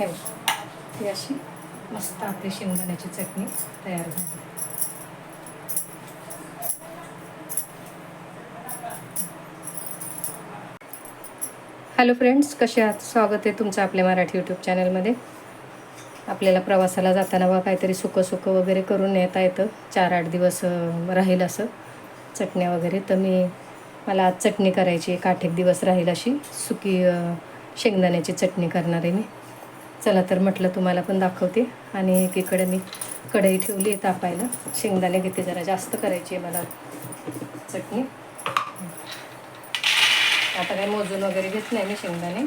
ठेवा ही अशी मस्त आपली शेंगदाण्याची चटणी तयार झाली. हॅलो फ्रेंड्स कसे आहात? स्वागत आहे तुमचं आपल्या मराठी यूट्यूब चॅनलमध्ये. आपल्याला प्रवासाला जाताना बा काहीतरी सुकं सुकं वगैरे करून नेता येतं. चार आठ दिवस राहील असं चटण्या वगैरे. तर मी मला आज चटणी करायची एक आठ एक दिवस राहील अशी सुकी शेंगदाण्याची चटणी करणार आहे मी. चला तर म्हटलं तुम्हाला पण दाखवते. आणि एकीकडे मी कढई ठेवली आहे तापायला. शेंगदाणे घेते जरा जास्त करायची आहे मला चटणी. आता काही मोजून वगैरे घेत नाही मी शेंगदाणे.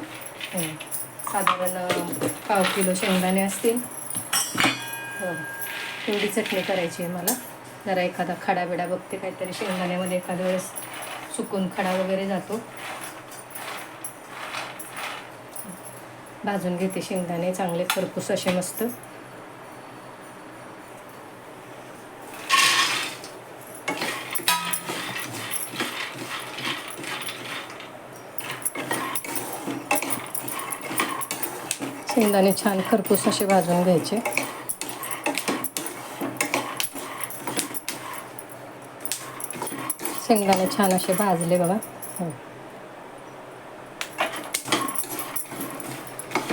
साधारण पाव किलो शेंगदाणे असतील. हो. एवढी चटणी करायची आहे मला. जरा एखादा खडा बिडा बघते काहीतरी शेंगदाण्यामध्ये एखाद्या वेळेस सुकून खडा वगैरे जातो. भाजून घेते शेंगदाणे चांगले खरपूस असे मस्त. शेंगदाणे छान खरपूस असे भाजून घ्यायचे. शेंगदाणे छान असे भाजले बघा. हो.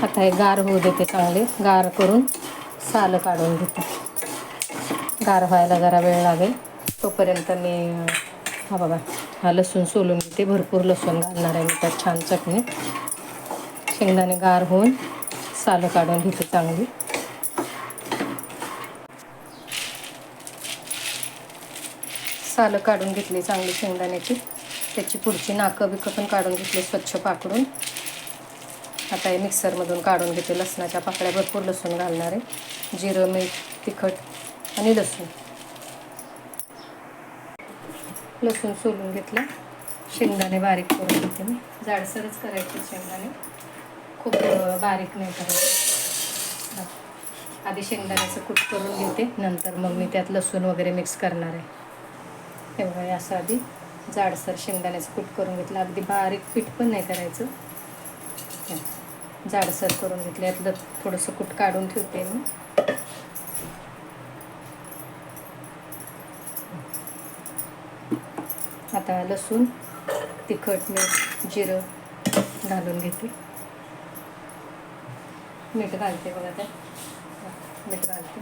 आता हे गार होऊ देते चांगले. गार करून सालं काढून घेते. गार व्हायला जरा वेळ लागेल. तोपर्यंत मी हा बघा हा लसूण सोलून घेते. भरपूर लसूण घालणार आहे मी त्यात छान चटणी. शेंगदाणे गार होऊन सालं काढून घेते चांगली. सालं काढून घेतली चांगली शेंगदाण्याची. त्याची पुढची नाकं बिकं पण काढून घेतली स्वच्छ पाकडून आता हे मिक्सरमधून काढून घेते. लसणाच्या पाकळ्या भरपूर लसूण घालणार आहे. जिरं मीठ तिखट आणि लसूण. लसूण सोलून घेतलं. शेंगदाणे बारीक करून घेते मी. जाडसरच करायचे शेंगदाणे. खूप बारीक नाही करायचे. आधी शेंगदाण्याचं कूट करून घेते. नंतर मग मी त्यात लसूण वगैरे मिक्स करणार आहे. तेव्हा असं आधी जाडसर शेंगदाण्याचं कूट करून घेतलं. अगदी बारीक पीठ पण नाही करायचं. जाडसर करून घेतले यातलं थोडंसं कूट काढून ठेवते मी. आता लसूण तिखट मीठ जिरं घालून घेते. मीठ घालते बघा त्यात मीठ घालते.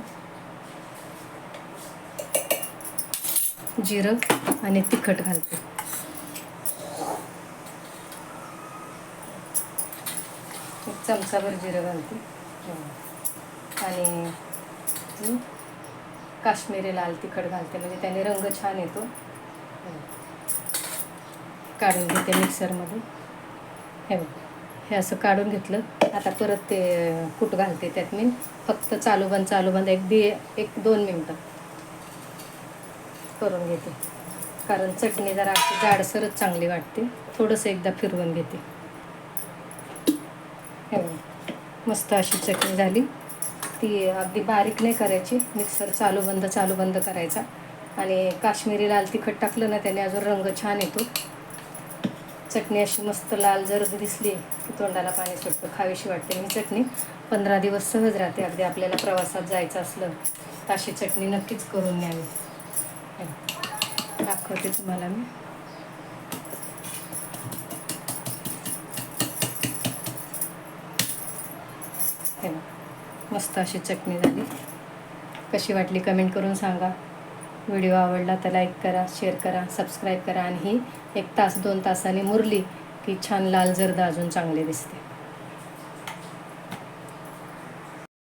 जिरं आणि तिखट घालते. एक चमचाभर जिरं घालते. आणि काश्मीरी लाल तिखट घालते. म्हणजे त्याने रंग छान येतो. काढून घेते मिक्सरमध्ये. हे बघ हे असं काढून घेतलं. आता परत ते कूट घालते त्यात मी. फक्त चालू बंद चालू बंद. एक दे एक दोन मिनटं करून घेते. कारण चटणी जरा अशी जाडसरच चांगली वाटते. थोडंसं एकदा फिरवून घेते. हे. मस्त अशी चटणी झाली. ती अगदी बारीक नाही करायची. मिक्सर चालू बंद चालू बंद करायचा. आणि काश्मीरी लाल तिखट टाकलं ना त्याने अजून रंग छान येतो. चटणी अशी मस्त लाल जर दिसली की तोंडाला पाणी सुटतं खावीशी वाटते मी चटणी. पंधरा दिवस सहज राहते अगदी आपल्याला प्रवासात जायचं असलं तर अशी चटणी नक्कीच करून न्यावी. हो. दाखवते तुम्हाला मी. मस्त अशी चटणी झाली. कशी वाटली कमेंट करून सांगा. व्हिडिओ आवडला तर लाईक करा शेअर करा सबस्क्राईब करा आणि ही एक तास दोन तासाने मुरली की छान लाल जर्द अजून चांगले दिसते.